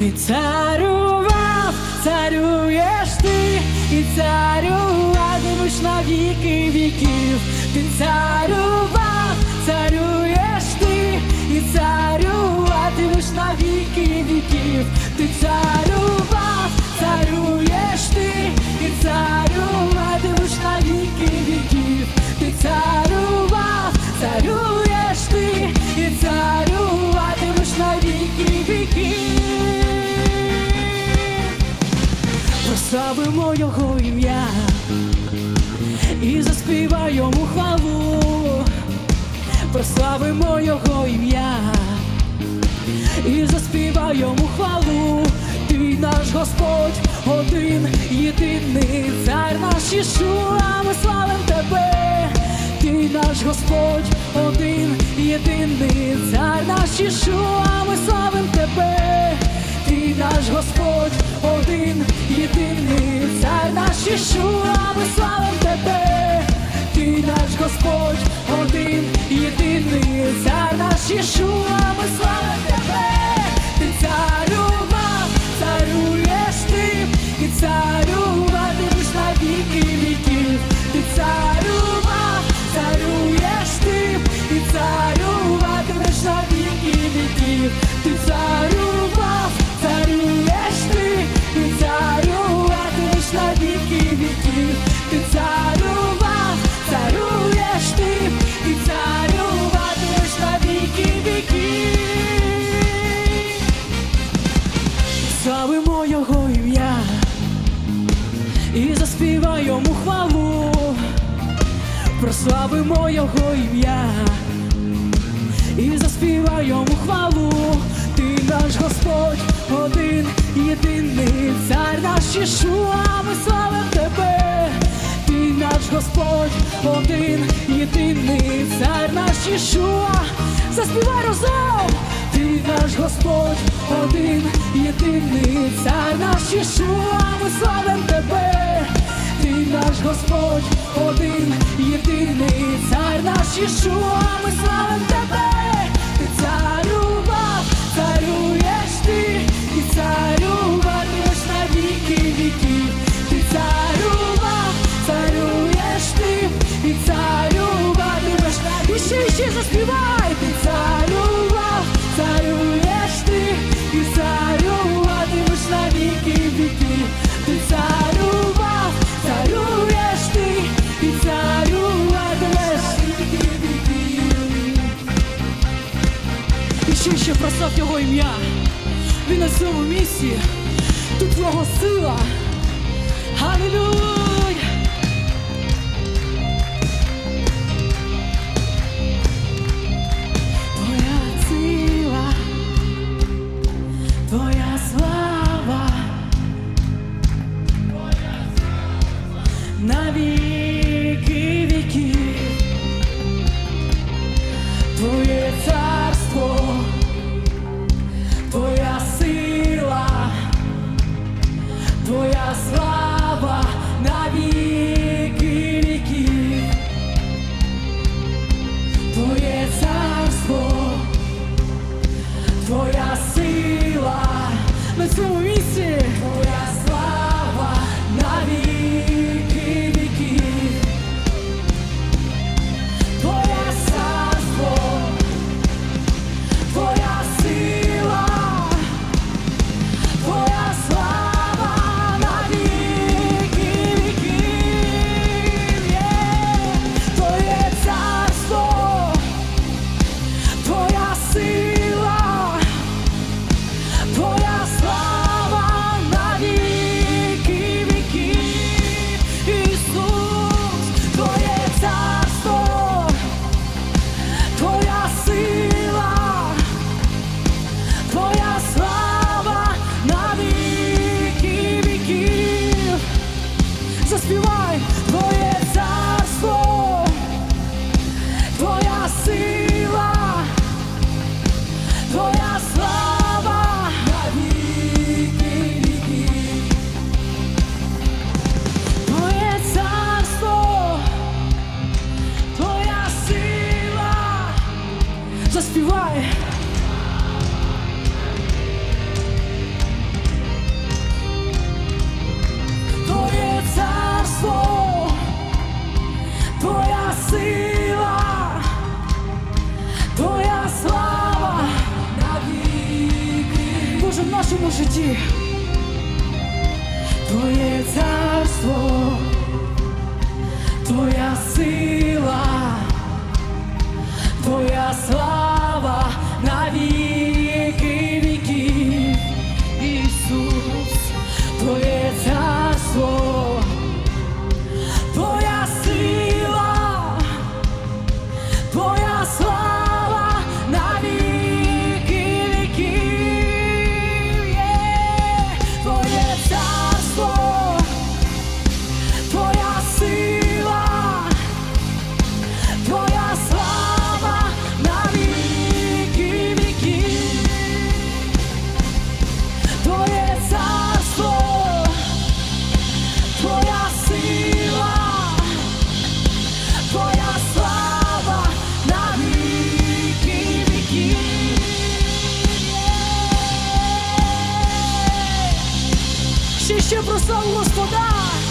І царював, царюєш ти, і царюватимеш на віки віків. Ти царював, Ім'я. І заспіваємо хвалу, прославимо його ім'я. І заспіваємо хвалу. Ти наш Господь, один єдиний цар наш Ішуа, ми славим тебе. Ти наш Господь, один єдиний цар наш Ішуа, ми славим цар наш прославимо його ім'я і заспіваємо хвалу. Ти наш Господь, один єдиний цар наш Ішуа, ми славим тебе. Ти наш Господь, один єдиний цар наш Ішуа, заспівай разом. Ти наш Господь, один єдиний цар наш Ішуа, ми славим тебе. Ти наш Господь, один єдиний цар наш Ішуа, ім'я. Він на цьому місці, тут його сила. Алілуя! Твоя сила, твоя слава, твоя слава на віки. Твоє царство, цьому житті твоє царство, твоя сила, твоя слава. ще ще про господар.